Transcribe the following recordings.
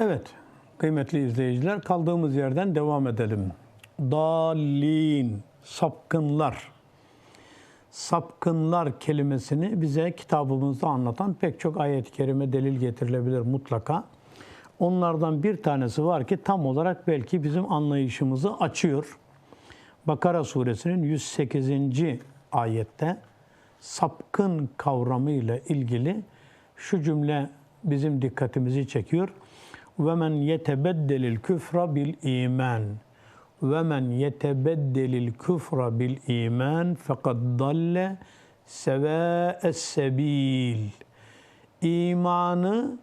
Evet, kıymetli izleyiciler kaldığımız yerden devam edelim. Dalin, sapkınlar. Sapkınlar kelimesini bize kitabımızda anlatan pek çok ayet-i kerime delil getirilebilir mutlaka. Onlardan bir tanesi var ki tam olarak belki bizim anlayışımızı açıyor. Bakara suresinin 108. ayette sapkın kavramı ile ilgili şu cümle bizim dikkatimizi çekiyor. Ve men yetebeddelil küfra bil iman. Ve men yetebeddelil küfra bil iman fekad dalle sevâes sebil. İmanı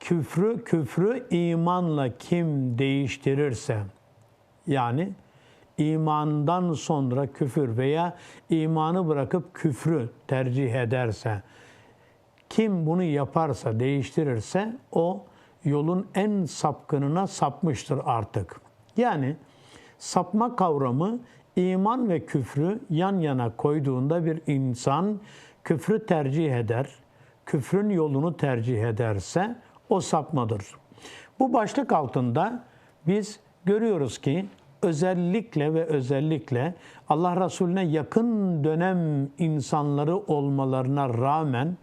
küfrü küfrü imanla kim değiştirirse yani imandan sonra küfür veya imanı bırakıp küfrü tercih ederse kim bunu yaparsa, değiştirirse o yolun en sapkınına sapmıştır artık. Yani sapma kavramı iman ve küfrü yan yana koyduğunda bir insan küfrü tercih eder, küfrün yolunu tercih ederse o sapmadır. Bu başlık altında biz görüyoruz ki özellikle ve özellikle Allah Resulüne yakın dönem insanları olmalarına rağmen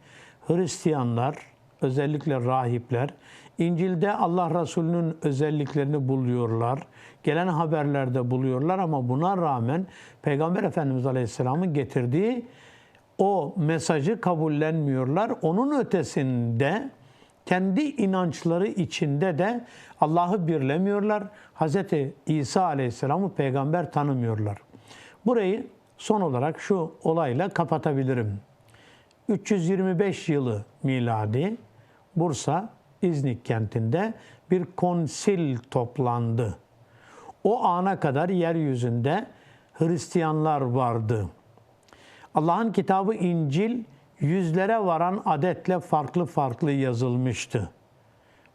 Hristiyanlar, özellikle rahipler, İncil'de Allah Resulü'nün özelliklerini buluyorlar. Gelen haberlerde buluyorlar ama buna rağmen Peygamber Efendimiz Aleyhisselam'ın getirdiği o mesajı kabullenmiyorlar. Onun ötesinde kendi inançları içinde de Allah'ı birlemiyorlar. Hz. İsa Aleyhisselam'ı peygamber tanımıyorlar. Burayı son olarak şu olayla kapatabilirim. 325 yılı miladi Bursa İznik kentinde bir konsil toplandı. O ana kadar yeryüzünde Hristiyanlar vardı. Allah'ın kitabı İncil yüzlere varan adetle farklı farklı yazılmıştı.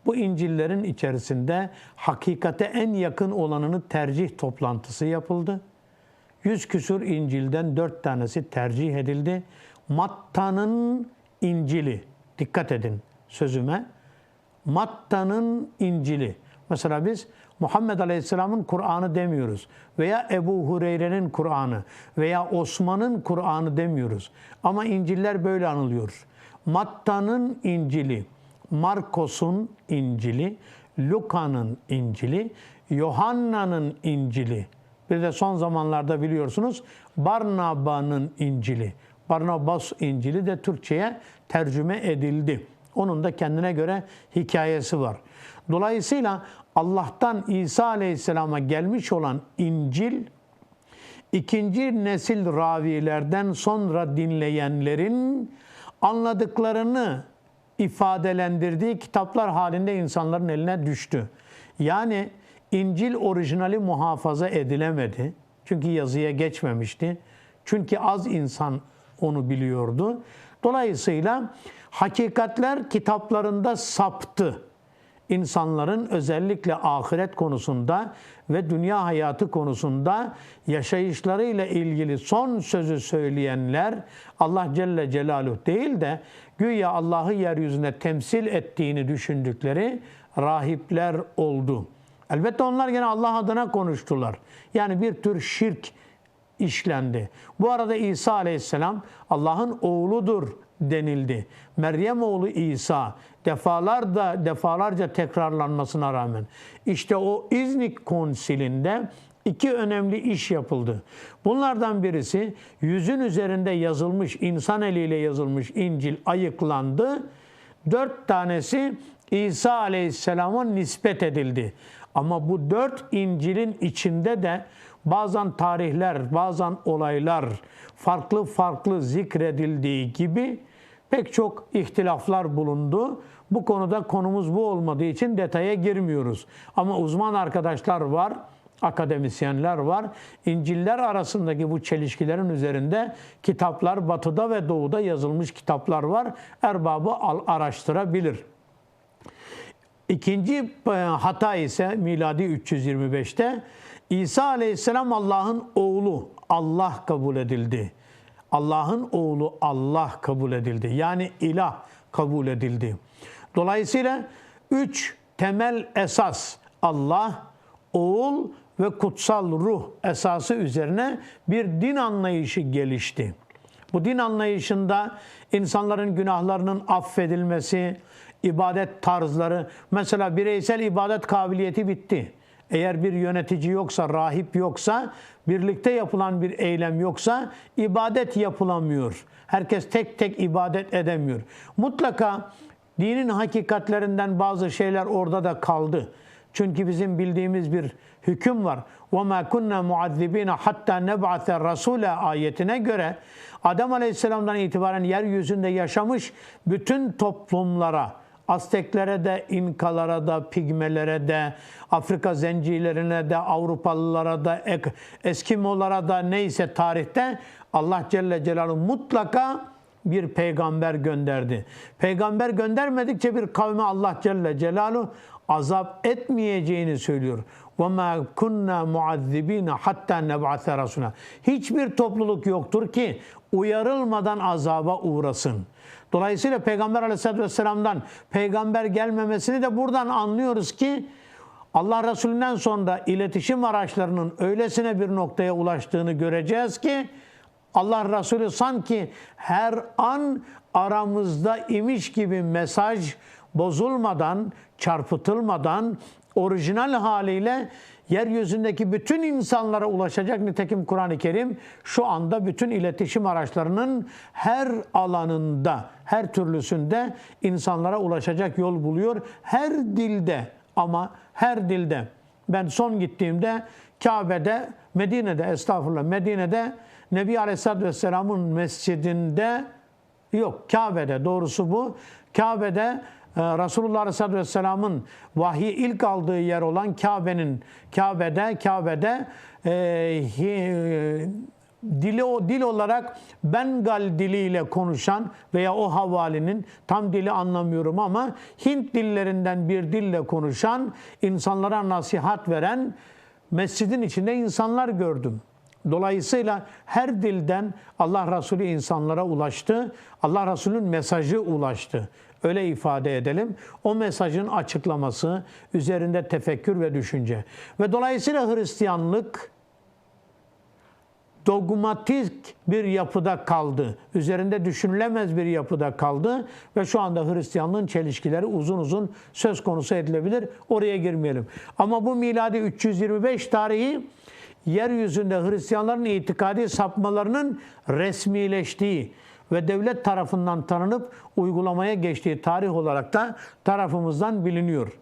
Bu İncil'lerin içerisinde hakikate en yakın olanını tercih toplantısı yapıldı. Yüz küsur İncil'den dört tanesi tercih edildi. Matta'nın İncil'i, dikkat edin sözüme. Matta'nın İncil'i. Mesela biz Muhammed Aleyhisselam'ın Kur'an'ı demiyoruz. Veya Ebu Hureyre'nin Kur'an'ı veya Osman'ın Kur'an'ı demiyoruz. Ama İncil'ler böyle anılıyor. Matta'nın İncil'i, Markos'un İncil'i, Luka'nın İncil'i, Yohanna'nın İncil'i. Bir de son zamanlarda biliyorsunuz Barnaba'nın İncil'i. Barnabas İncil'i de Türkçe'ye tercüme edildi. Onun da kendine göre hikayesi var. Dolayısıyla Allah'tan İsa Aleyhisselam'a gelmiş olan İncil, ikinci nesil ravilerden sonra dinleyenlerin anladıklarını ifadelendirdiği kitaplar halinde insanların eline düştü. Yani İncil orijinali muhafaza edilemedi. Çünkü yazıya geçmemişti. Çünkü az insan onu biliyordu. Dolayısıyla hakikatler kitaplarında saptı. İnsanların özellikle ahiret konusunda ve dünya hayatı konusunda yaşayışlarıyla ilgili son sözü söyleyenler Allah Celle Celaluhu değil de güya Allah'ı yeryüzüne temsil ettiğini düşündükleri rahipler oldu. Elbette onlar gene Allah adına konuştular. Yani bir tür şirk işlendi. Bu arada İsa Aleyhisselam Allah'ın oğludur denildi. Meryem oğlu İsa defalarda defalarca tekrarlanmasına rağmen işte o İznik konsilinde iki önemli iş yapıldı. Bunlardan birisi yüzün üzerinde yazılmış, insan eliyle yazılmış İncil ayıklandı. Dört tanesi İsa Aleyhisselam'a nispet edildi. Ama bu dört İncil'in içinde de bazen tarihler, bazen olaylar farklı farklı zikredildiği gibi pek çok ihtilaflar bulundu. Bu konuda konumuz bu olmadığı için detaya girmiyoruz. Ama uzman arkadaşlar var, akademisyenler var. İnciller arasındaki bu çelişkilerin üzerinde kitaplar batıda ve doğuda yazılmış kitaplar var. Erbabı araştırabilir. İkinci e, hata ise miladi 325'te İsa Aleyhisselam Allah'ın oğlu, Allah kabul edildi. Allah'ın oğlu Allah kabul edildi. Yani ilah kabul edildi. Dolayısıyla üç temel esas Allah, oğul ve kutsal ruh esası üzerine bir din anlayışı gelişti. Bu din anlayışında insanların günahlarının affedilmesi, ibadet tarzları, mesela bireysel ibadet kabiliyeti bitti. Eğer bir yönetici yoksa, rahip yoksa, birlikte yapılan bir eylem yoksa ibadet yapılamıyor. Herkes tek tek ibadet edemiyor. Mutlaka dinin hakikatlerinden bazı şeyler orada da kaldı. Çünkü bizim bildiğimiz bir hüküm var. وَمَا كُنَّا مُعَذِّب۪ينَ حَتَّى نَبْعَثَ رَسُولَ ayetine göre Adem Aleyhisselam'dan itibaren yeryüzünde yaşamış bütün toplumlara, Azteklere de, İnkalara da, Pigmelere de, Afrika zencilerine de, Avrupalılara da, Eskimolara da neyse tarihte Allah Celle Celaluhu mutlaka bir peygamber gönderdi. Peygamber göndermedikçe bir kavme Allah Celle Celaluhu azap etmeyeceğini söylüyor ve ma kunna muazzibina hatta neb'ase rasuna. Hiçbir topluluk yoktur ki uyarılmadan azaba uğrasın. Dolayısıyla Peygamber Aleyhisselatü Vesselam'dan peygamber gelmemesini de buradan anlıyoruz ki Allah Resulü'nden sonra iletişim araçlarının öylesine bir noktaya ulaştığını göreceğiz ki Allah Resulü sanki her an aramızda imiş gibi mesaj bozulmadan, çarpıtılmadan, orijinal haliyle yeryüzündeki bütün insanlara ulaşacak nitekim Kur'an-ı Kerim şu anda bütün iletişim araçlarının her alanında, her türlüsünde insanlara ulaşacak yol buluyor. Her dilde ama her dilde. Ben son gittiğimde Kabe'de, Medine'de estağfurullah Medine'de Nebi Aleyhisselatü Vesselam'ın mescidinde yok Kabe'de doğrusu bu. Kabe'de Resulullah Aleyhisselatü Vesselam'ın vahyi ilk aldığı yer olan Kabe'nin Kabe'de Kabe'de e, dili o dil olarak Bengal diliyle konuşan veya o havalinin tam dili anlamıyorum ama Hint dillerinden bir dille konuşan insanlara nasihat veren mescidin içinde insanlar gördüm. Dolayısıyla her dilden Allah Resulü insanlara ulaştı. Allah Resulü'nün mesajı ulaştı. Öyle ifade edelim. O mesajın açıklaması, üzerinde tefekkür ve düşünce. Ve dolayısıyla Hristiyanlık dogmatik bir yapıda kaldı. Üzerinde düşünülemez bir yapıda kaldı ve şu anda Hristiyanlığın çelişkileri uzun uzun söz konusu edilebilir. Oraya girmeyelim. Ama bu miladi 325 tarihi yeryüzünde Hristiyanların itikadi sapmalarının resmileştiği ve devlet tarafından tanınıp uygulamaya geçtiği tarih olarak da tarafımızdan biliniyor.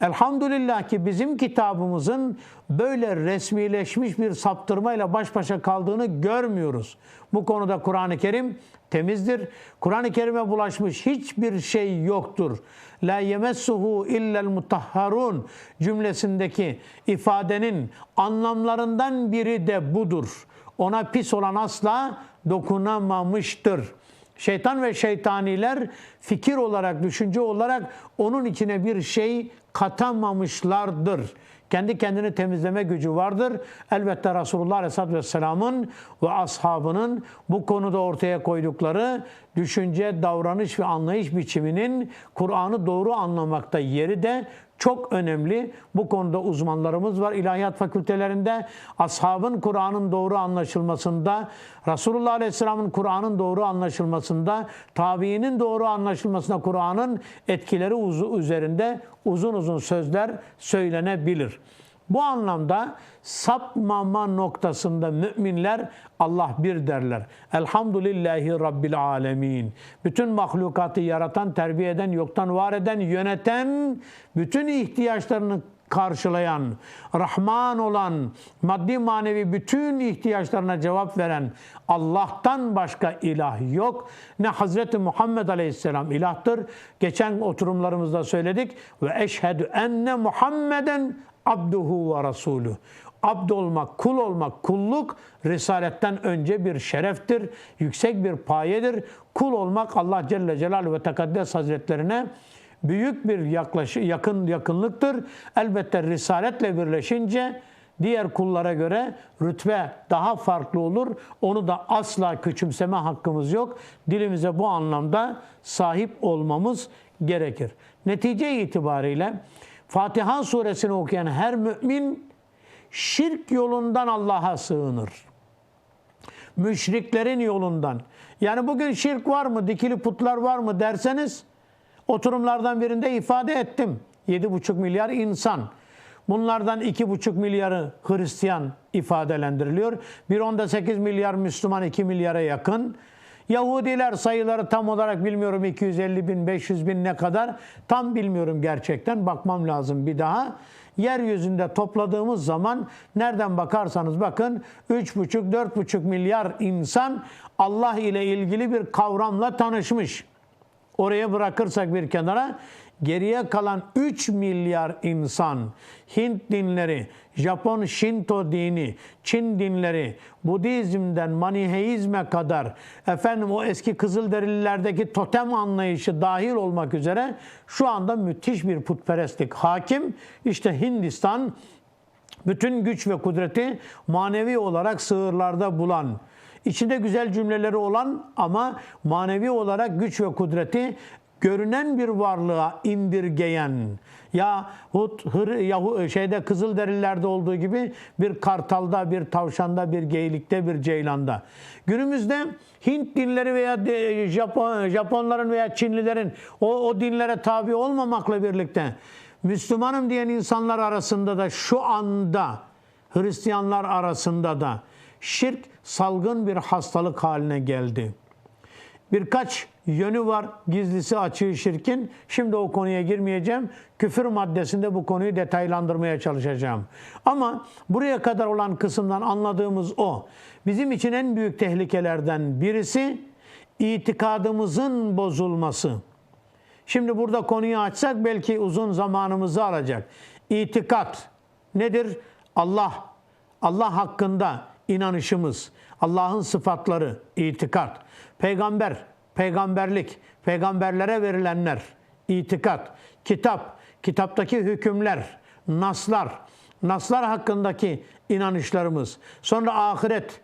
Elhamdülillah ki bizim kitabımızın böyle resmileşmiş bir saptırmayla baş başa kaldığını görmüyoruz. Bu konuda Kur'an-ı Kerim temizdir. Kur'an-ı Kerim'e bulaşmış hiçbir şey yoktur. La yemessuhu illel mutahharun cümlesindeki ifadenin anlamlarından biri de budur. Ona pis olan asla dokunamamıştır. Şeytan ve şeytaniler fikir olarak, düşünce olarak onun içine bir şey katamamışlardır. Kendi kendini temizleme gücü vardır. Elbette Resulullah Aleyhisselatü Vesselam'ın ve ashabının bu konuda ortaya koydukları düşünce, davranış ve anlayış biçiminin Kur'an'ı doğru anlamakta yeri de çok önemli. Bu konuda uzmanlarımız var. İlahiyat fakültelerinde ashabın Kur'an'ın doğru anlaşılmasında, Resulullah Aleyhisselam'ın Kur'an'ın doğru anlaşılmasında, tabiinin doğru anlaşılmasında Kur'an'ın etkileri üzerinde uzun uzun sözler söylenebilir. Bu anlamda sapmama noktasında müminler Allah bir derler. Elhamdülillahi Rabbil alemin. Bütün mahlukatı yaratan, terbiye eden, yoktan var eden, yöneten, bütün ihtiyaçlarını karşılayan, Rahman olan, maddi manevi bütün ihtiyaçlarına cevap veren Allah'tan başka ilah yok. Ne Hazreti Muhammed Aleyhisselam ilahtır. Geçen oturumlarımızda söyledik. Ve eşhedü enne Muhammeden abduhu ve rasulü. Abd olmak, kul olmak, kulluk risaletten önce bir şereftir, yüksek bir payedir. Kul olmak Allah Celle Celaluhu ve Tekaddes Hazretlerine büyük bir yaklaşı, yakın yakınlıktır. Elbette risaletle birleşince diğer kullara göre rütbe daha farklı olur. Onu da asla küçümseme hakkımız yok. Dilimize bu anlamda sahip olmamız gerekir. Netice itibariyle Fatiha suresini okuyan her mümin şirk yolundan Allah'a sığınır. Müşriklerin yolundan. Yani bugün şirk var mı, dikili putlar var mı derseniz oturumlardan birinde ifade ettim. 7,5 milyar insan. Bunlardan 2,5 milyarı Hristiyan ifadelendiriliyor. 1.8 milyar Müslüman 2 milyara yakın. Yahudiler sayıları tam olarak bilmiyorum 250 bin 500 bin ne kadar tam bilmiyorum gerçekten bakmam lazım bir daha. Yeryüzünde topladığımız zaman nereden bakarsanız bakın 3,5-4,5 milyar insan Allah ile ilgili bir kavramla tanışmış. Oraya bırakırsak bir kenara geriye kalan 3 milyar insan Hint dinleri, Japon Shinto dini, Çin dinleri, Budizm'den Maniheizme kadar efendim o eski Kızılderililerdeki totem anlayışı dahil olmak üzere şu anda müthiş bir putperestlik hakim. İşte Hindistan bütün güç ve kudreti manevi olarak sığırlarda bulan, içinde güzel cümleleri olan ama manevi olarak güç ve kudreti görünen bir varlığa indirgeyen yahut hır, yahu, şeyde Kızılderililerde olduğu gibi bir kartalda, bir tavşanda, bir geylikte, bir ceylanda. Günümüzde Hint dinleri veya Japon, Japonların veya Çinlilerin o, o dinlere tabi olmamakla birlikte Müslümanım diyen insanlar arasında da şu anda Hristiyanlar arasında da şirk salgın bir hastalık haline geldi. Birkaç yönü var gizlisi açığı şirkin. Şimdi o konuya girmeyeceğim. Küfür maddesinde bu konuyu detaylandırmaya çalışacağım. Ama buraya kadar olan kısımdan anladığımız o. Bizim için en büyük tehlikelerden birisi itikadımızın bozulması. Şimdi burada konuyu açsak belki uzun zamanımızı alacak. İtikat nedir? Allah. Allah hakkında inanışımız, Allah'ın sıfatları, itikat. Peygamber, peygamberlik, peygamberlere verilenler, itikat. Kitap, kitaptaki hükümler, naslar, naslar hakkındaki inanışlarımız. Sonra ahiret,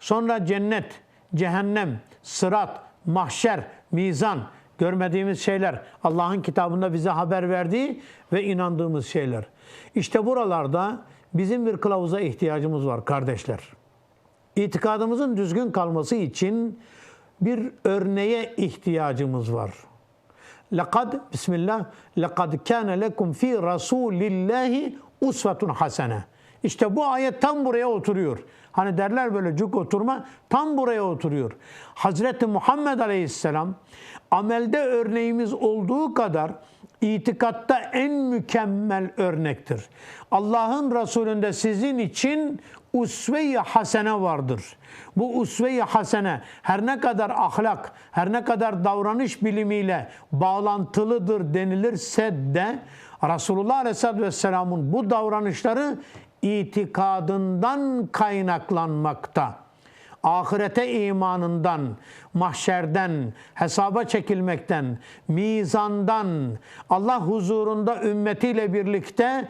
sonra cennet, cehennem, sırat, mahşer, mizan, görmediğimiz şeyler, Allah'ın kitabında bize haber verdiği ve inandığımız şeyler. İşte buralarda bizim bir kılavuza ihtiyacımız var kardeşler. İtikadımızın düzgün kalması için bir örneğe ihtiyacımız var. Lekad Bismillah lekad kana lekum fi Rasulillahi usvetun hasene. İşte bu ayet tam buraya oturuyor. Hani derler böyle cuk oturma tam buraya oturuyor. Hazreti Muhammed Aleyhisselam amelde örneğimiz olduğu kadar itikatta en mükemmel örnektir. Allah'ın Resulü'nde sizin için usve-i hasene vardır. Bu usve-i hasene her ne kadar ahlak, her ne kadar davranış bilimiyle bağlantılıdır denilirse de Resulullah Aleyhisselatü Vesselam'ın bu davranışları itikadından kaynaklanmakta. Ahirete imanından, mahşerden, hesaba çekilmekten, mizandan, Allah huzurunda ümmetiyle birlikte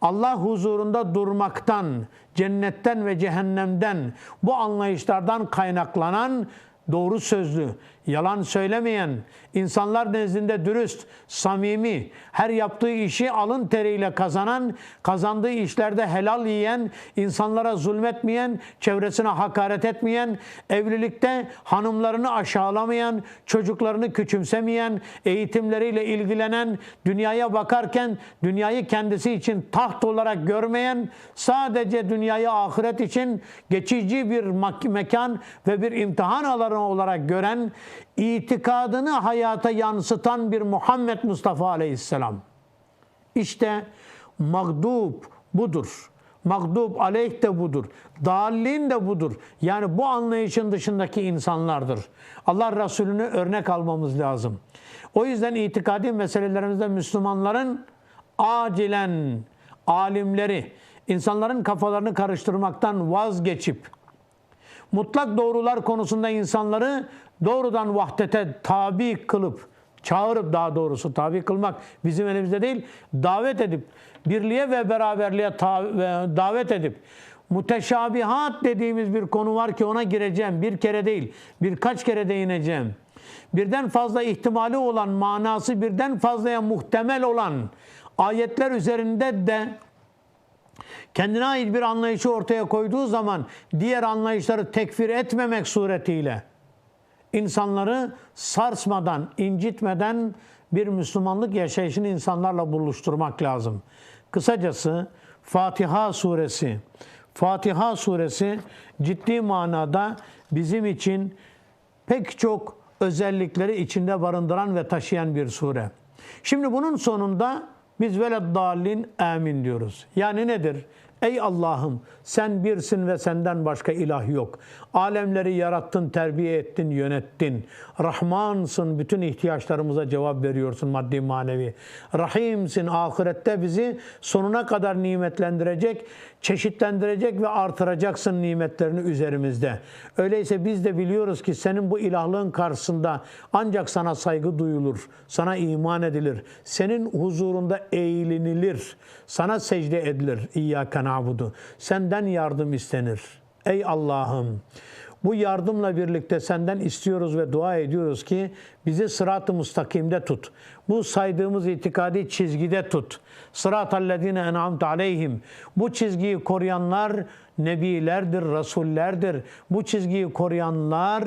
Allah huzurunda durmaktan, cennetten ve cehennemden, bu anlayışlardan kaynaklanan doğru sözlü, yalan söylemeyen, insanlar nezdinde dürüst, samimi, her yaptığı işi alın teriyle kazanan, kazandığı işlerde helal yiyen, insanlara zulmetmeyen, çevresine hakaret etmeyen, evlilikte hanımlarını aşağılamayan, çocuklarını küçümsemeyen, eğitimleriyle ilgilenen, dünyaya bakarken dünyayı kendisi için taht olarak görmeyen, sadece dünyayı ahiret için geçici bir mekan ve bir imtihan alanı olarak gören, itikadını hayata yansıtan bir Muhammed Mustafa Aleyhisselam. İşte mağdub budur. Mağdub aleyh de budur. Dallin de budur. Yani bu anlayışın dışındaki insanlardır. Allah Resulü'nü örnek almamız lazım. O yüzden itikadi meselelerimizde Müslümanların acilen alimleri, insanların kafalarını karıştırmaktan vazgeçip, mutlak doğrular konusunda insanları doğrudan vahdete tabi kılıp, çağırıp daha doğrusu tabi kılmak bizim elimizde değil, davet edip, birliğe ve beraberliğe davet edip, muteşabihat dediğimiz bir konu var ki ona gireceğim. Bir kere değil, birkaç kere değineceğim. Birden fazla ihtimali olan, manası birden fazlaya muhtemel olan ayetler üzerinde de kendine ait bir anlayışı ortaya koyduğu zaman diğer anlayışları tekfir etmemek suretiyle insanları sarsmadan, incitmeden bir Müslümanlık yaşayışını insanlarla buluşturmak lazım. Kısacası Fatiha suresi, Fatiha suresi ciddi manada bizim için pek çok özellikleri içinde barındıran ve taşıyan bir sure. Şimdi bunun sonunda biz veled dallin amin diyoruz. Yani nedir? Ey Allah'ım sen birsin ve senden başka ilah yok. Alemleri yarattın, terbiye ettin, yönettin. Rahmansın, bütün ihtiyaçlarımıza cevap veriyorsun maddi manevi. Rahimsin, ahirette bizi sonuna kadar nimetlendirecek, çeşitlendirecek ve artıracaksın nimetlerini üzerimizde. Öyleyse biz de biliyoruz ki senin bu ilahlığın karşısında ancak sana saygı duyulur, sana iman edilir, senin huzurunda eğlenilir, sana secde edilir. İyyâke na'budu. Senden yardım istenir. Ey Allah'ım bu yardımla birlikte senden istiyoruz ve dua ediyoruz ki bizi sırat-ı mustakimde tut. Bu saydığımız itikadi çizgide tut. Sırat-ellezine en'amte aleyhim. Bu çizgiyi koruyanlar nebilerdir, rasullerdir. Bu çizgiyi koruyanlar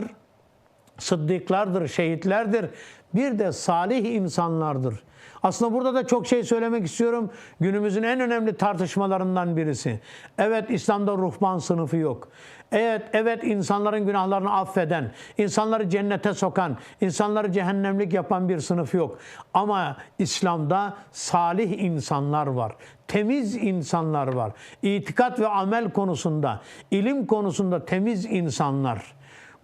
sıddıklardır, şehitlerdir. Bir de salih insanlardır. Aslında burada da çok şey söylemek istiyorum. Günümüzün en önemli tartışmalarından birisi. Evet İslam'da ruhban sınıfı yok. Evet, evet insanların günahlarını affeden, insanları cennete sokan, insanları cehennemlik yapan bir sınıf yok. Ama İslam'da salih insanlar var. Temiz insanlar var. İtikat ve amel konusunda, ilim konusunda temiz insanlar.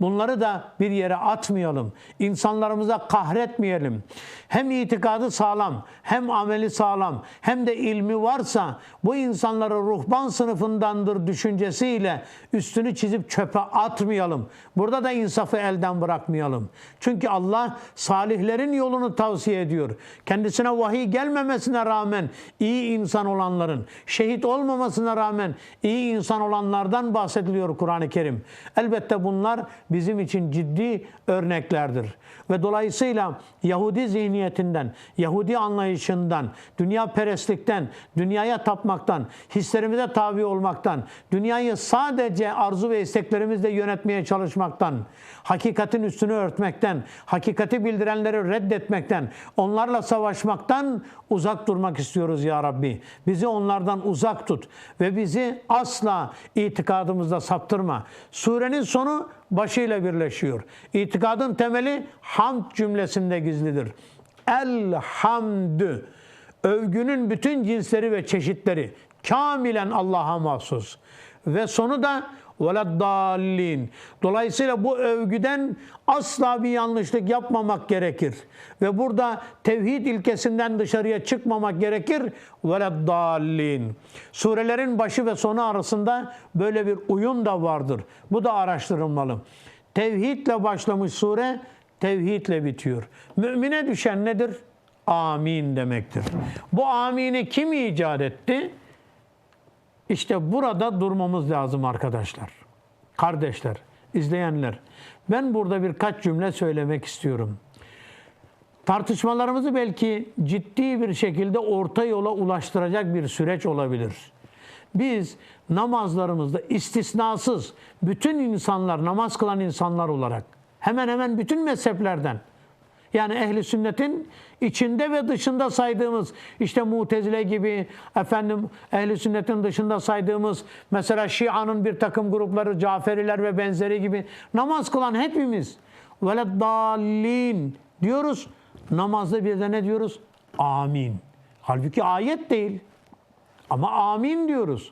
Bunları da bir yere atmayalım. İnsanlarımıza kahretmeyelim. Hem itikadı sağlam, hem ameli sağlam, hem de ilmi varsa bu insanları ruhban sınıfındandır düşüncesiyle üstünü çizip çöpe atmayalım. Burada da insafı elden bırakmayalım. Çünkü Allah salihlerin yolunu tavsiye ediyor. Kendisine vahiy gelmemesine rağmen iyi insan olanların, şehit olmamasına rağmen iyi insan olanlardan bahsediliyor Kur'an-ı Kerim. Elbette bunlar bizim için ciddi örneklerdir. Ve dolayısıyla Yahudi zihniyetinden, Yahudi anlayışından, dünya perestlikten, dünyaya tapmaktan, hislerimize tabi olmaktan, dünyayı sadece arzu ve isteklerimizle yönetmeye çalışmaktan, hakikatin üstünü örtmekten, hakikati bildirenleri reddetmekten, onlarla savaşmaktan uzak durmak istiyoruz ya Rabbi. Bizi onlardan uzak tut ve bizi asla itikadımızda saptırma. Surenin sonu başıyla birleşiyor. İtikadın temeli hamd cümlesinde gizlidir. Elhamdü. Övgünün bütün cinsleri ve çeşitleri kamilen Allah'a mahsus. Ve sonu da veleddallin. Dolayısıyla bu övgüden asla bir yanlışlık yapmamak gerekir. Ve burada tevhid ilkesinden dışarıya çıkmamak gerekir. Veleddallin. Surelerin başı ve sonu arasında böyle bir uyum da vardır. Bu da araştırılmalı. Tevhidle başlamış sure, tevhidle bitiyor. Mümine düşen nedir? Amin demektir. Bu amini kim icat etti? İşte burada durmamız lazım arkadaşlar. Kardeşler, izleyenler. Ben burada birkaç cümle söylemek istiyorum. Tartışmalarımızı belki ciddi bir şekilde orta yola ulaştıracak bir süreç olabilir. Biz namazlarımızda istisnasız bütün insanlar, namaz kılan insanlar olarak hemen hemen bütün mezheplerden yani ehli sünnetin içinde ve dışında saydığımız işte Mutezile gibi efendim ehli sünnetin dışında saydığımız mesela Şia'nın bir takım grupları Caferiler ve benzeri gibi namaz kılan hepimiz veleddallin diyoruz. Namazda bir de ne diyoruz? Amin. Halbuki ayet değil. Ama amin diyoruz.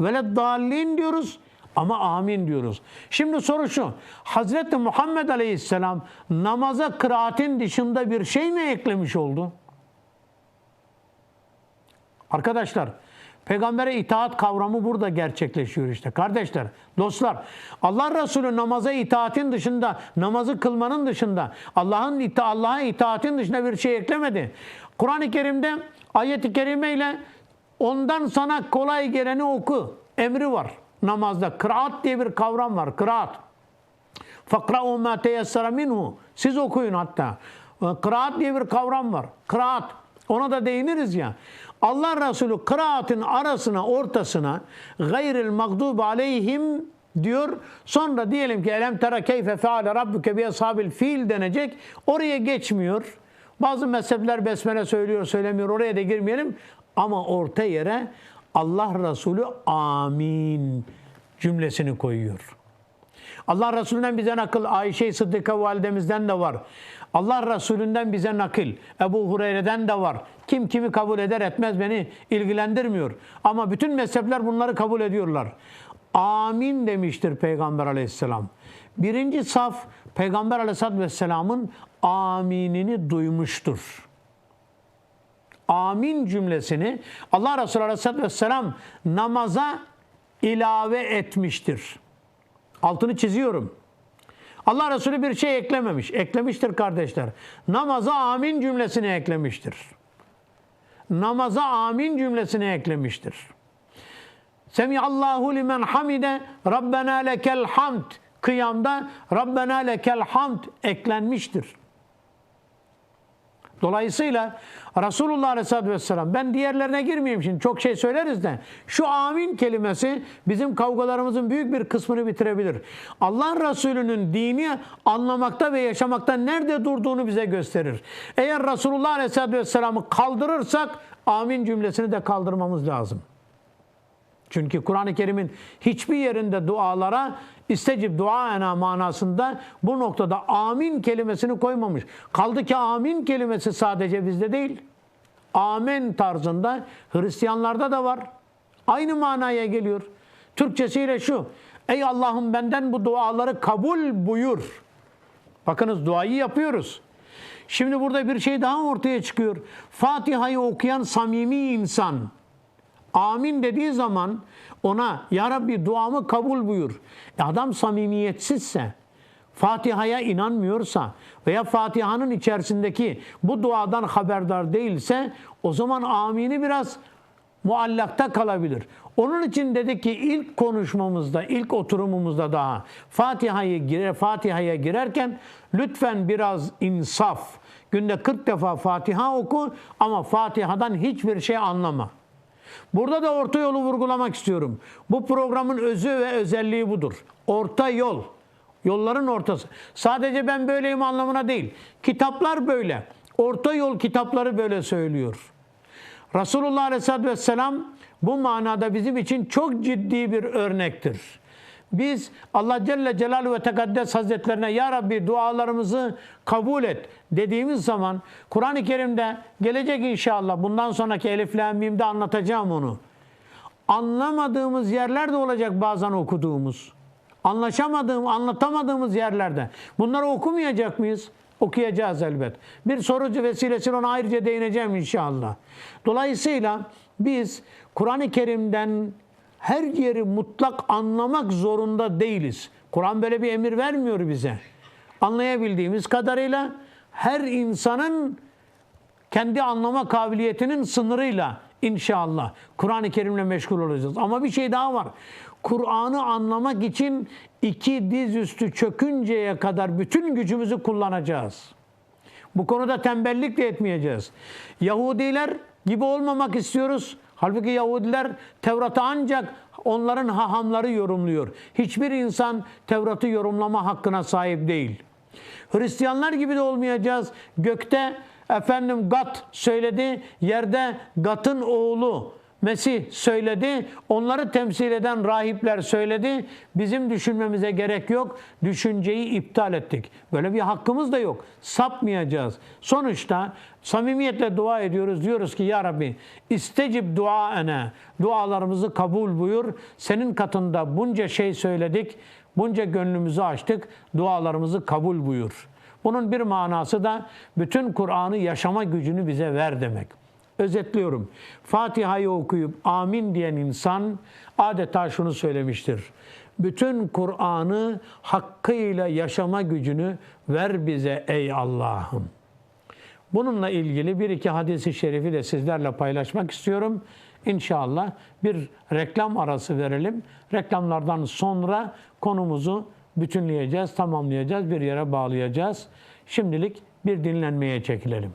Veleddallin diyoruz. Ama amin diyoruz. Şimdi soru şu. Hazreti Muhammed Aleyhisselam namaza kıraatin dışında bir şey mi eklemiş oldu? Arkadaşlar Peygambere itaat kavramı burada gerçekleşiyor işte. Kardeşler, dostlar, Allah Resulü namaza itaatin dışında, namazı kılmanın dışında, Allah'ın ita Allah'a itaatin dışında bir şey eklemedi. Kur'an-ı Kerim'de ayet-i kerime ile ondan sana kolay geleni oku emri var namazda. Kıraat diye bir kavram var. Kıraat. Fakra'u ma teyessara minhu. Siz okuyun hatta. Kıraat diye bir kavram var. Kıraat. Ona da değiniriz ya. Allah Resulü kıraatın arasına, ortasına gayril mağdub aleyhim diyor. Sonra diyelim ki elem tera keyfe feale rabbuke bi ashabil fil denecek. Oraya geçmiyor. Bazı mezhepler besmele söylüyor, söylemiyor. Oraya da girmeyelim. Ama orta yere Allah Resulü amin cümlesini koyuyor. Allah Resulü'nden bize nakıl Ayşe Sıddıka validemizden de var. Allah Resulü'nden bize nakil Ebu Hureyre'den de var. Kim kimi kabul eder etmez beni ilgilendirmiyor. Ama bütün mezhepler bunları kabul ediyorlar. Amin demiştir Peygamber aleyhisselam. Birinci saf Peygamber aleyhisselatü vesselamın aminini duymuştur. Amin cümlesini Allah Resulü aleyhisselatü vesselam namaza ilave etmiştir. Altını çiziyorum. Allah Resulü bir şey eklememiş. Eklemiştir kardeşler. Namaza amin cümlesini eklemiştir. Namaza amin cümlesini eklemiştir. Semiallahu limen hamide Rabbena lekel hamd. Kıyamda Rabbena lekel hamd eklenmiştir. Dolayısıyla Resulullah Aleyhisselatü Vesselam ben diğerlerine girmeyeyim şimdi çok şey söyleriz de şu amin kelimesi bizim kavgalarımızın büyük bir kısmını bitirebilir. Allah Resulü'nün dini anlamakta ve yaşamakta nerede durduğunu bize gösterir. Eğer Resulullah Aleyhisselatü Vesselam'ı kaldırırsak amin cümlesini de kaldırmamız lazım. Çünkü Kur'an-ı Kerim'in hiçbir yerinde dualara istecib duaena manasında bu noktada amin kelimesini koymamış. Kaldı ki amin kelimesi sadece bizde değil. Amen tarzında Hristiyanlarda da var. Aynı manaya geliyor. Türkçesiyle şu. Ey Allah'ım benden bu duaları kabul buyur. Bakınız duayı yapıyoruz. Şimdi burada bir şey daha ortaya çıkıyor. Fatiha'yı okuyan samimi insan amin dediği zaman ona ya Rabbi duamı kabul buyur. E adam samimiyetsizse, Fatiha'ya inanmıyorsa veya Fatiha'nın içerisindeki bu duadan haberdar değilse o zaman amini biraz muallakta kalabilir. Onun için dedik ki ilk konuşmamızda, ilk oturumumuzda daha Fatiha'yı girer, Fatiha'ya girerken lütfen biraz insaf. Günde 40 defa Fatiha oku ama Fatiha'dan hiçbir şey anlama. Burada da orta yolu vurgulamak istiyorum. Bu programın özü ve özelliği budur. Orta yol. Yolların ortası. Sadece ben böyleyim anlamına değil. Kitaplar böyle. Orta yol kitapları böyle söylüyor. Resulullah Aleyhisselatü Vesselam bu manada bizim için çok ciddi bir örnektir. Biz Allah Celle Celaluhu ve Tekaddes Hazretlerine Ya Rabbi dualarımızı kabul et dediğimiz zaman Kur'an-ı Kerim'de gelecek inşallah bundan sonraki Elif anlatacağım onu. Anlamadığımız yerler de olacak bazen okuduğumuz. Anlaşamadığım, anlatamadığımız yerlerde. Bunları okumayacak mıyız? Okuyacağız elbet. Bir sorucu vesilesiyle ona ayrıca değineceğim inşallah. Dolayısıyla biz Kur'an-ı Kerim'den her yeri mutlak anlamak zorunda değiliz. Kur'an böyle bir emir vermiyor bize. Anlayabildiğimiz kadarıyla her insanın kendi anlama kabiliyetinin sınırıyla inşallah Kur'an-ı Kerim'le meşgul olacağız. Ama bir şey daha var. Kur'an'ı anlamak için iki diz üstü çökünceye kadar bütün gücümüzü kullanacağız. Bu konuda tembellik de etmeyeceğiz. Yahudiler gibi olmamak istiyoruz. Halbuki Yahudiler Tevrat'ı ancak onların hahamları yorumluyor. Hiçbir insan Tevrat'ı yorumlama hakkına sahip değil. Hristiyanlar gibi de olmayacağız. Gökte efendim Gat söyledi, yerde Gat'ın oğlu Mesih söyledi. Onları temsil eden rahipler söyledi. Bizim düşünmemize gerek yok. Düşünceyi iptal ettik. Böyle bir hakkımız da yok. Sapmayacağız. Sonuçta samimiyetle dua ediyoruz. Diyoruz ki Ya Rabbi istecib duaene. Dualarımızı kabul buyur. Senin katında bunca şey söyledik. Bunca gönlümüzü açtık. Dualarımızı kabul buyur. Bunun bir manası da bütün Kur'an'ı yaşama gücünü bize ver demek. Özetliyorum. Fatiha'yı okuyup amin diyen insan adeta şunu söylemiştir. Bütün Kur'an'ı hakkıyla yaşama gücünü ver bize ey Allah'ım. Bununla ilgili bir iki hadisi şerifi de sizlerle paylaşmak istiyorum. İnşallah bir reklam arası verelim. Reklamlardan sonra konumuzu bütünleyeceğiz, tamamlayacağız, bir yere bağlayacağız. Şimdilik bir dinlenmeye çekilelim.